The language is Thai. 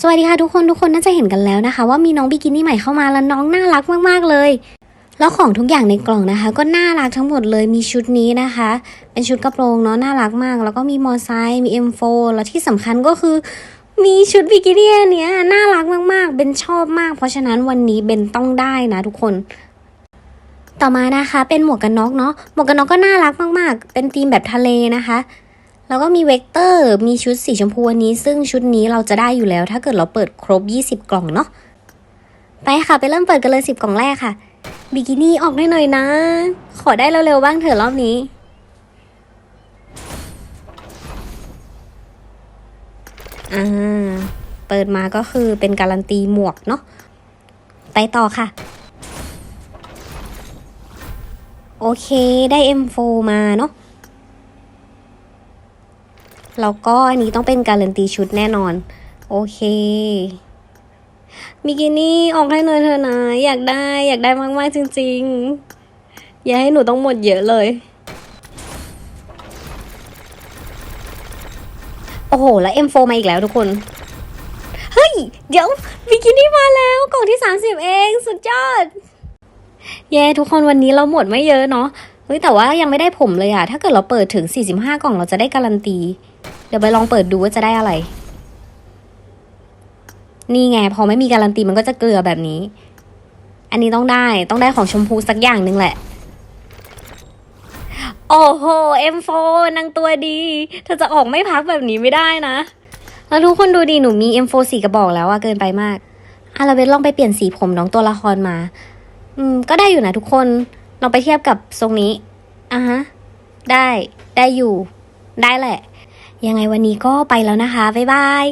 สวัสดีค่ะทุกคนทุกคนน่าจะเห็นกันแล้วนะคะ ว่ามีน้องบิกินี่ใหม่เข้ามาแล้วน้องน่ารักมากๆเลย แล้วของทุกอย่างในกล่องนะคะ ก็น่ารักทั้งหมดเลยมีชุดนี้นะคะ เป็นชุดกระโปรงเนาะน่ารักมาก แล้วก็มีมอไซค์มี M4 แล้วที่สำคัญก็คือมีชุดบิกินี่เนี้ยน่ารักมากๆเบนชอบมาก เพราะฉะนั้นวันนี้เบนต้องได้นะทุกคนต่อมานะคะเป็นหมวกกันน็อกเนาะหมวกกันน็อกก็น่ารักมาก ๆ เป็นธีมแบบทะเลนะคะ แล้วก็มีเวกเตอร์มีชุดสีชมพูอันนี้ ซึ่งชุดนี้เราจะได้อยู่แล้ว ถ้าเกิดเราเปิดครบ 20 กล่องเนาะไปค่ะ ไปเริ่มเปิดกันเลย 10 กล่องแรกค่ะ บิกินี่ออกได้หน่อยนะ ขอได้เร็วๆบ้างเถอะรอบนี้ อ่า เปิดมาก็คือเป็นการันตีหมวกเนาะไปต่อค่ะ โอเคได้ M4 มาเนาะ แล้วก็อันนี้ต้องเป็นการันตีชุดแน่นอน โอเคบิกินี่ออกให้หน่อยเถอะนะ อยากได้อยากได้มากๆจริง ๆ อย่าให้หนูต้องหมดเยอะเลย โอ้โห แล้ว M4 มาอีกแล้วทุกคน เฮ้ย เดี๋ยวบิกินี่มาแล้วกล่องที่ 30 เอง สุดยอด เย้ ทุกคนวันนี้เราหมดไม่เยอะเนาะ ฮ้ยแต่ว่ายังไม่ได้ผมเลยอะถ้าเกิดเราเปิดถึง 45 กล่องเราจะได้การันตี เดี๋ยวไปลองเปิดดูว่าจะได้อะไร นี่ไง พอไม่มีการันตีมันก็จะเกลือแบบนี้ อันนี้ต้องได้ต้องได้ของชมพูสักอย่างหนึ่งแหละ โอ้โห M4 นางตัวดี เธอจะออกไม่พักแบบนี้ไม่ได้นะ แล้วทุกคนดูดีหนูมี M4 สี่กระบอกแล้วอะเกินไปมากอะเราเบนลองไปเปลี่ยนสีผมน้องตัวละครมา อืม ก็ได้อยู่นะทุกคน ลองไปเทียบกับทรงนี้อะฮะได้ได้อยู่ ได้แหละ ยังไงวันนี้ก็ไปแล้วนะคะ บ๊ายบาย